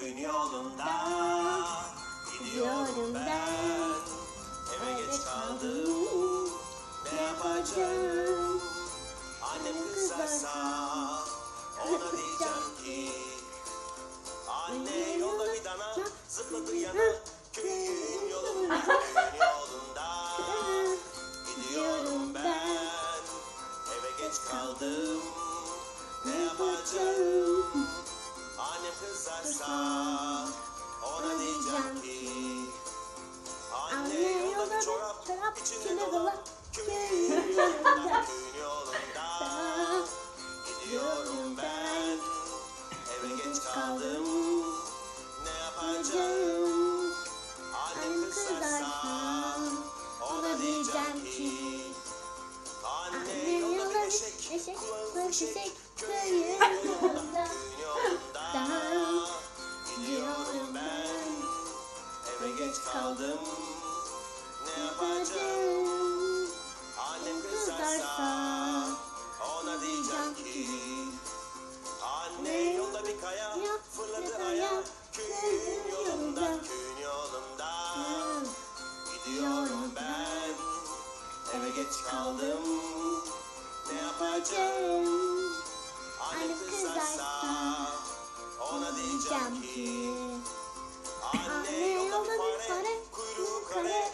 köyün yolunda Gidiyorum ben. Eve geç kaldım. Ne yapacağım? Annem kızarsa Ona diyeceğim ki Anne yolda bir dana Zıpladı yana. Köyün yolunda Köyün yolunda Gidiyorum ben. Eve geç kaldım. Ne yapacağım bir çorap içinde dolap Köyün yolunda Gidiyorum ben Eve geç kaldım Ne yapacağım Annem kızarsa Ona diyeceğim ki Anne yolda bir eşek Kulağı fişek Köyün ben Eve geç kaldım Anne yolda bir kaya Fırladı aya Köyün yolunda Köyün yolunda. Gidiyorum ben. Eve geç kaldım. Ne yapacağım? Annem kızarsa Ona diyeceğim ki Anne yolda bir fare Kuyruğu kare